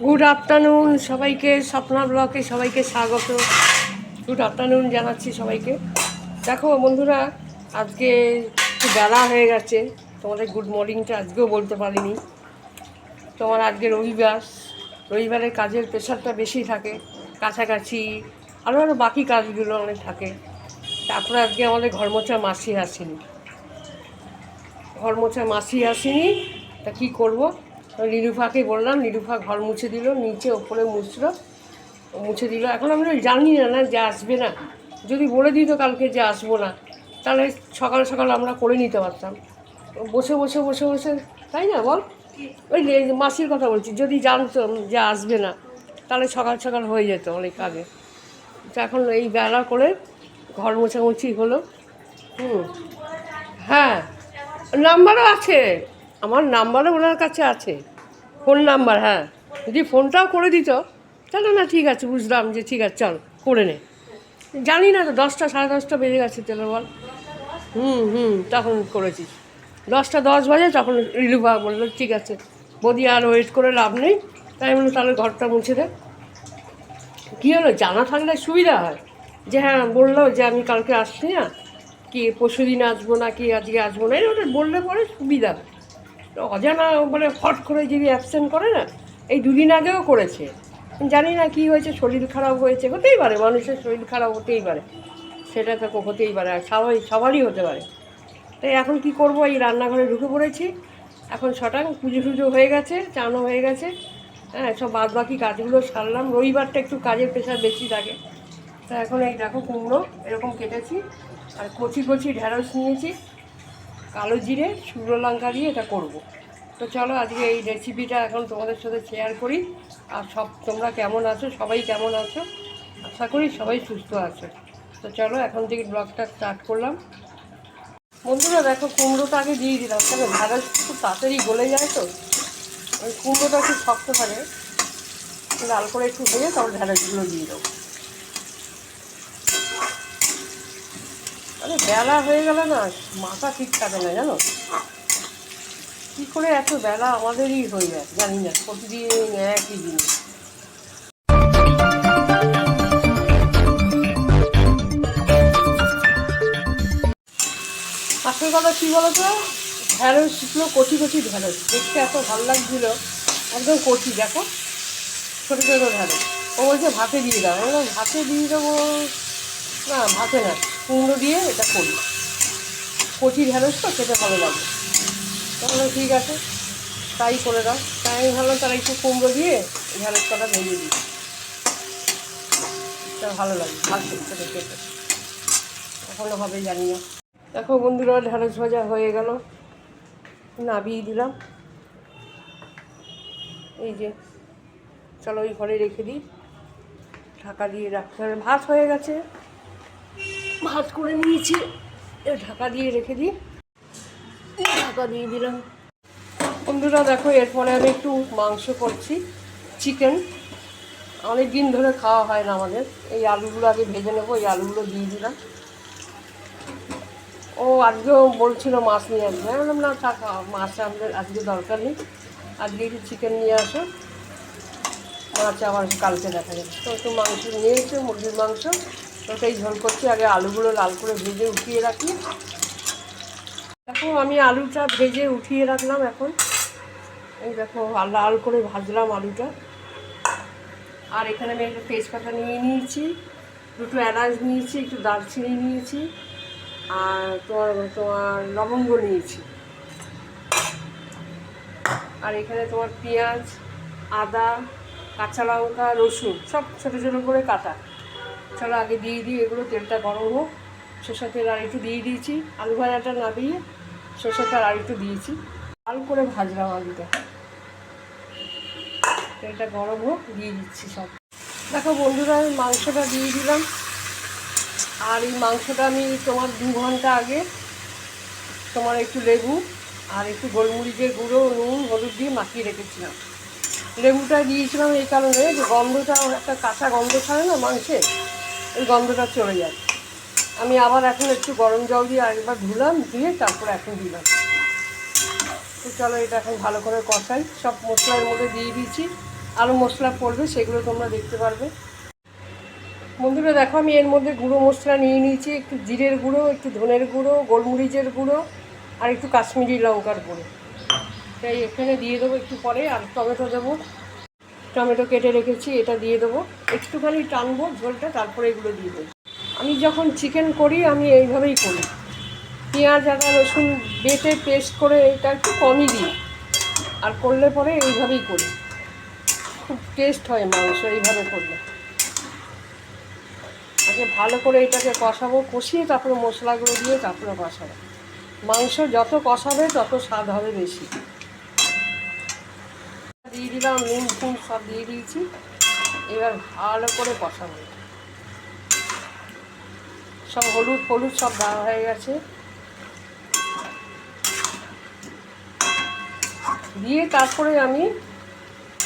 Good afternoon সবাইকে, স্বপ্না ব্লকে সবাইকে স্বাগত। গুড আফটারনুন জানাচ্ছি সবাইকে। দেখো বন্ধুরা, আজকে একটু বেলা হয়ে গেছে। তোমাদের গুড মর্নিংটা আজকেও বলতে পারিনি। তোমার আজকে রবিবার। রবিবারে কাজের প্রেশারটা বেশি থাকে। কাছাকাছি আরও আরও বাকি কাজগুলো অনেক থাকে। তারপরে আজকে আমাদের ঘর মোছা মাসি আসেনি। ঘর মোছা মাসি আসেনি, তা কী করব? নিরুফাকে বললাম, নিরুফা ঘর মুছে দিল, নিচে ওপরে মুছলো, মুছে দিল। এখন আমরা জানি না না, যে আসবে না। যদি বলে দিত কালকে যে আসব না, তাহলে সকাল সকাল আমরা করে নিতে পারতাম। বসে বসে বসে বসে, তাই না বল? ওই মাসির কথা বলছি, যদি জানতাম যে আসবে না, তাহলে সকাল সকাল হয়ে যেত অনেক আগে। তো এখন এই বেলা করে ঘর মোছামুছি হলো। হুম। হ্যাঁ নাম্বারও আছে। আমার নাম্বারও ওনার কাছে আছে। ফোন নাম্বার হ্যাঁ। যদি ফোনটাও করে দিত, তাহলে না, ঠিক আছে, বুঝলাম যে ঠিক আছে, চল, করে নে। জানি না, তো দশটা, সাড়ে দশটা বেজে গেছে তেলে বল। হুম হুম, তখন করেছি। দশটা, দশ বাজে, তখন রিলুবা বলল, ঠিক আছে, বদি আর ওয়েট করে লাভ নেই। তাই বলল তাহলে ঘরটা মুছে দে। কী হলো জানা থাকলে সুবিধা হয়? যে হ্যাঁ বলল যে আমি কালকে আসছি না, কি পরশু দিন আসব না, কি আজকে আসব না এটা বললে পরে সুবিধা হয়। অজানা মানে হট করে যদি অ্যাবসেন্ট করে না, এই দুদিন আগেও করেছে। জানি না কি হয়েছে, শরীর খারাপ হয়েছে, হতেই পারে, মানুষের শরীর খারাপ হতেই পারে। সেটা তো হতেই পারে, আর সবাই, সবারই হতে পারে। তাই এখন কি করব, এই রান্নাঘরে ঢুকে পড়েছি। এখন ছটাং পুজো টুজো হয়ে গেছে চানো হয়ে গেছে। হ্যাঁ সব বাদ বাকি কাজগুলো সারলাম। রবিবারটা একটু কাজের প্রেশার বেশি থাকে। তা এখন এই দেখো কুমড়ো, এরকম কেটেছি। আর কচি কচি ঢেঁড়স নিয়েছি। কালো জিরে, শুকনো লঙ্কা দিয়ে এটা করব। তো চলো আজকে এই রেসিপিটা এখন তোমাদের সাথে শেয়ার করি। আর সব তোমরা কেমন আছো? সবাই কেমন আছো? আশা করি সবাই সুস্থ আছো। তো চলো এখন থেকে ব্লগটা স্টার্ট করলাম। বন্ধুরা, দেখো কুমড়োটা আগে দিয়ে দিলাম। কেন? ঢেঁড়স খুব তাড়াতাড়ি গলে যায় তো। ওই কুমড়োটা একটু শক্ত থাকে। লাল করে একটু ভেজে তারপর ঢেঁড়সগুলো দিয়ে দেবো। আরে বেলা হয়ে গেল না, মাথা ঠিক থাকে না, জানো? কী করে এত বেলা আমাদেরই হয়ে যায়, জানি না, প্রতিদিন একই জিনিস। আসল কথা কী বলো তো ঢ্যাঁড়সগুলো কচি কচি ঢ্যাঁড়স দেখতে এত ভালো লাগছিল, একদম কচি, দেখো। ছোটো ছোটো ঢ্যাঁড়স ও বলছে, ভাতে দিয়ে দাও। ভাতে দিয়ে দেবো? না, ভাতে না। কুমড়ো দিয়ে এটা করি। কচি ঢেঁড়স তো, খেতে ভালো লাগে। তাহলে ঠিক আছে, তাই করে দাও। তাই আমি ভাবলাম তারা একটু কুমড়ো দিয়ে ঢ্যাঁড়স কটা ভেজে দিই। তা ভালো লাগে ভালো খেতে খেতে। এখনও হবে, জানি না। দেখো বন্ধুরা ঢ্যাঁড়স ভাজা হয়ে গেল। নাবিয়ে দিলাম। এই যে, চলো ওই ঘরে রেখে দিই। ঢাকা দিয়ে রাখতে হবে। ভাত হয়ে গেছে। ভাত করে নিয়েছি। ঢাকা দিয়ে রেখে দিই। ঢাকা দিয়ে দিলাম। বন্ধুরা, দেখো, এরপরে আমি একটু মাংস করছি চিকেন অনেক দিন ধরে খাওয়া হয় না আমাদের। এই আলুগুলো আগে ভেজে নেব, এই আলুগুলো দিয়ে দিলাম। ও, আজকেও বলছিল মাছ নিয়ে আসবে। বললাম, না থাক মাছ আমাদের আজকে দরকার নেই। আজকে একটু চিকেন নিয়ে আসো। মাছ আবার কালকে দেখা যাবে। তো একটু মাংস নিয়ে এসে, মুরগির মাংস। ওটাই ঝোল করছি, আগে আলুগুলো লাল করে ভেজে উঠিয়ে রাখি। দেখো, আমি আলুটা ভেজে উঠিয়ে রাখলাম এখন। এই দেখো লাল করে ভাজলাম আলুটা। আর এখানে আমি একটা তেজপাতা নিয়ে নিয়েছি, দুটো এলাচ নিয়েছি, একটু দারচিনি নিয়েছি, আর তোমার তোমার লবঙ্গ নিয়েছি। আর এখানে তোমার পেঁয়াজ, আদা, কাঁচা লঙ্কা, রসুন, সব ছোটো ছোটো করে কাটা। চলো আগে দিয়ে দিই, এগুলো তেলটা গরম হোক। সরষের তেল আর একটু দিয়ে দিয়েছি। আলু ভাজাটা না দিয়ে সরষের তেল আর একটু দিয়েছি। লাল করে ভাজলাম আলুটা। তেলটা গরম হোক, দিয়ে দিচ্ছি সব। দেখো বন্ধুরা, আমি মাংসটা দিয়ে দিলাম। আর এই মাংসটা আমি তোমার দু ঘণ্টা আগে তোমার একটু লেবু আর একটু গোলমরিচের গুঁড়ো, নুন, হলুদ দিয়ে মাখিয়ে রেখেছিলাম। লেবুটা দিয়েছিলাম এই কারণে যে গন্ধটা, একটা কাঁচা গন্ধ ছাড়ে না মাংসে? ওই গন্ধটা চলে যায়। আমি আবার এখন একটু গরম জল দিয়ে আরেকবার ধুলাম, দিয়ে তারপর এখন দিলাম। তো চলো এটা এখন ভালো করে কষাই। সব মশলার মধ্যে দিয়ে দিয়েছি। আরও মশলা পড়বে, সেগুলো তোমরা দেখতে পারবে। বন্ধুরা, দেখো আমি এর মধ্যে গুঁড়ো মশলা নিয়ে নিয়েছি। একটু জিরের গুঁড়ো, একটু ধনের গুঁড়ো, গোলমরিচের গুঁড়ো আর একটু কাশ্মীরি লঙ্কার গুঁড়ো। তাই এখানে দিয়ে দেবো একটু পরে, আর টমেটো দেবো। টমেটো কেটে রেখেছি, এটা দিয়ে দেবো। একটুখানি টানবো ঝোলটা, তারপরে এগুলো দিয়ে দেবো। আমি যখন চিকেন করি, আমি এইভাবেই করি। পেঁয়াজ, আদা, রসুন বেটে পেস্ট করে এটা একটু কমই দিই। আর করলে পরে এইভাবেই করি। খুব টেস্ট হয় মাংস, এইভাবে করলে। আগে ভালো করে এটাকে কষাবো, কষিয়ে তারপরে মশলাগুলো দিয়ে তারপরে কষাবো। মাংস যত কষাবে, তত স্বাদ হবে বেশি। দিলাম নুন, ফুন সব দিয়ে দিয়েছি। এবার ভালো করে কষাবো। সব হলুদ হলুদ সব দেওয়া হয়ে গেছে। দিয়ে তারপরে আমি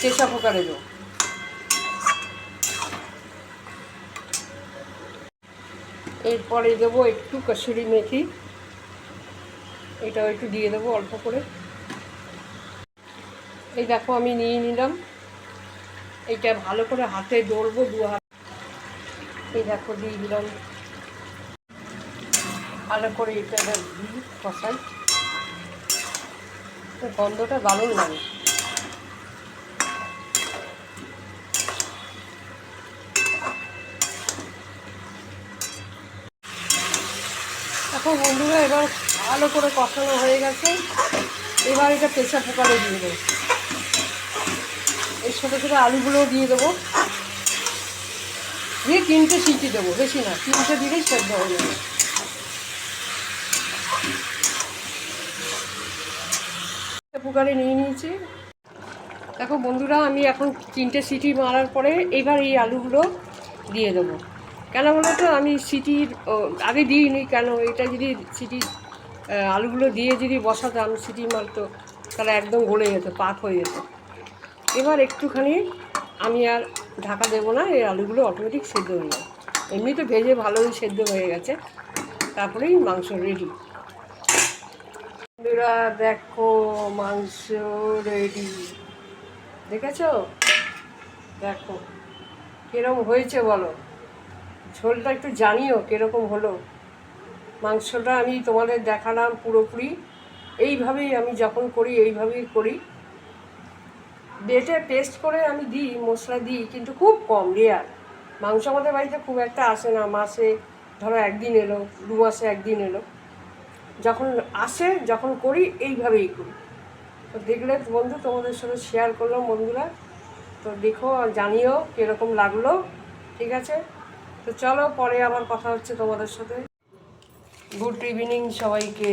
চেষা পোকারে দেবো। এরপরে দেবো একটু কসুরি মেথি। এটাও একটু দিয়ে দেবো অল্প করে। এই দেখো আমি নিয়ে নিলাম। এইটা ভালো করে হাতে ডলবো দু হাত। এই দেখো দিয়ে দিলাম। ভালো করে এটা দিই কষাই। গন্ধটা দারুণ লাগে। এখন বন্ধুরা, এবার ভালো করে কষানো হয়ে গেছে। এবার এটা প্রেশার কুকারে দিয়ে দেবো। এর ছোটো ছোটো আলুগুলোও দিয়ে দেবো। দিয়ে তিনটে সিটি দেবো, বেশি না, তিনটে দিলেই সেদ্ধ হয়ে যাবে। কুকারে নিয়ে নিয়েছি। দেখো বন্ধুরা, আমি এখন তিনটে সিটি মারার পরে এবার এই আলুগুলো দিয়ে দেবো। কেন বলো তো, আমি সিটির আগে দিইনি, কেন এটা যদি সিটি আলুগুলো দিয়ে যদি বসাতাম, সিটি মারতো, তাহলে একদম গলে যেত, পাক হয়ে যেত। এবার একটুখানি আমি আর ঢাকা দেবো না, এই আলুগুলো অটোমেটিক সেদ্ধ হয়ে যাবে। এমনি তো ভেজে ভালোই সেদ্ধ হয়ে গেছে। তারপরেই মাংস রেডি বন্ধুরা, দেখো মাংস রেডি দেখেছ? দেখো, কিরম হয়েছে বলো? ঝোলটা একটু জানিও কীরকম হলো। মাংসটা আমি তোমাদের দেখালাম পুরোপুরি। এইভাবেই আমি যখন করি, এইভাবেই করি। বেটে পেস্ট করে আমি দিই, মশলা দিই, কিন্তু খুব কম রেয়ার মাংস আমাদের বাড়িতে খুব একটা আসে না, মাসে ধরো একদিন এলো, দু মাসে একদিন এলো। যখন আসে, যখন করি, এইভাবেই করি। তো দেখলে বন্ধু, তোমাদের সাথে শেয়ার করলাম বন্ধুরা। তো দেখো জানিও কীরকম লাগল, ঠিক আছে? তো চলো, পরে আবার কথা হচ্ছে তোমাদের সাথে। গুড ইভিনিং সবাইকে।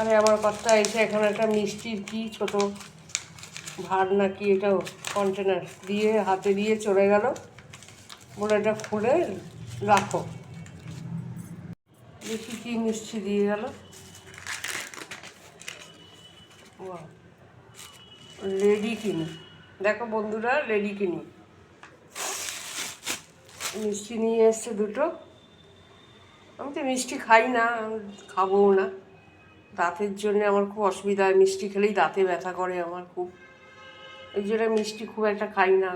আরে আমার কথা এসে এখানে একটা মিষ্টির কি ছোট ভার না কি এটাও কন্টেনার দিয়ে হাতে দিয়ে চলে গেল। বলে এটা খুলে রাখো। দেখি কি মিষ্টি দিয়ে গেল। লেডি কিনি। দেখো বন্ধুরা লেডি কিনি। মিষ্টি নিয়ে এসছে দুটো। আমি তো মিষ্টি খাই না, খাবোও না। দাঁতের জন্য আমার খুব অসুবিধা হয়। মিষ্টি খেলেই দাঁতে ব্যথা করে আমার খুব। এই জন্য মিষ্টি খুব একটা খাই না।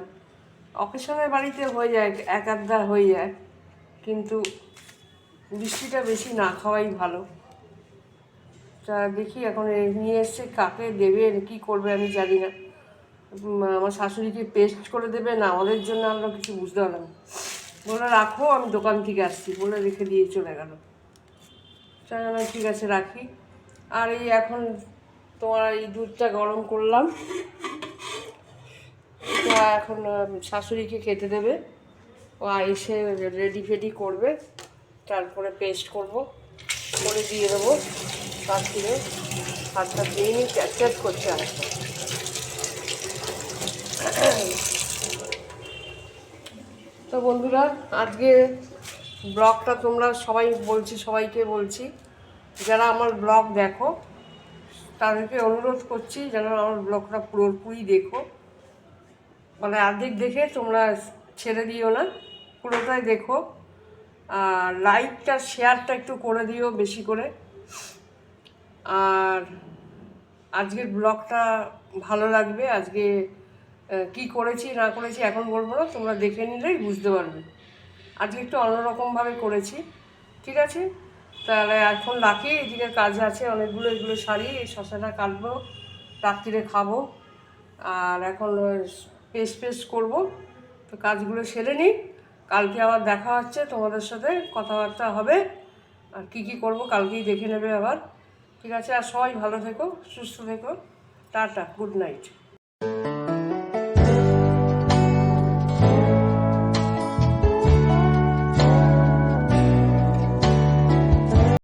অকেশনের বাড়িতে হয়ে যায়, এক আধটা হয়ে যায়। কিন্তু মিষ্টিটা বেশি না খাওয়াই ভালো। তা দেখি এখন নিয়ে এসছে, কাকে দেবে, কি করবে আমি জানি না। আমার শাশুড়িকে পেস্ট করে দেবে না, আমাদের জন্য আমরা কিছু বুঝতে পারলাম। বলে, রাখো, আমি দোকান থেকে আসছি। বলে রেখে দিয়ে চলে গেল। ঠিক আছে, রাখি। আর এই এখন তোমার এই দুধটা গরম করলাম। এটা এখন শাশুড়িকে খেতে দেবে। ও এসে রেডি ফেডি করবে। তারপরে পেস্ট করব। করে দিয়ে দেবো। পাখিরে হাতটা দিয়ে নিয়ে ক্যাচ করছে আর তো বন্ধুরা, আজকে ব্লগটা তোমরা সবাই বলছি, সবাইকে বলছি। যারা আমার ব্লগ দেখো, তাদেরকে অনুরোধ করছি যেন আমার ব্লগটা পুরোপুরি দেখো। মানে অর্ধেক দেখে তোমরা ছেড়ে দিও না, পুরোটাই দেখো। আর লাইকটা শেয়ারটা একটু করে দিও বেশি করে। আর আজকের ব্লগটা ভালো লাগবে। আজকে কি করেছি, না করেছি এখন বলব না, তোমরা দেখে নিলেই বুঝতে পারবে। আজকে একটু অন্যরকমভাবে করেছি। ঠিক আছে? তাহলে এখন রাখি, এদিকে কাজ আছে, অনেকগুলো, এগুলো সারি এই শশাটা কাটবো, রাত্রিরে খাব। আর এখন পেস্ট পেস্ট করব। তো কাজগুলো সেরে নিই। কালকে আবার দেখা হচ্ছে, তোমাদের সাথে কথাবার্তা হবে। আর কি কি করব কালকেই দেখে নেবে আবার। ঠিক আছে, আর সবাই ভালো থেকো, সুস্থ থেকো। Tata, good night.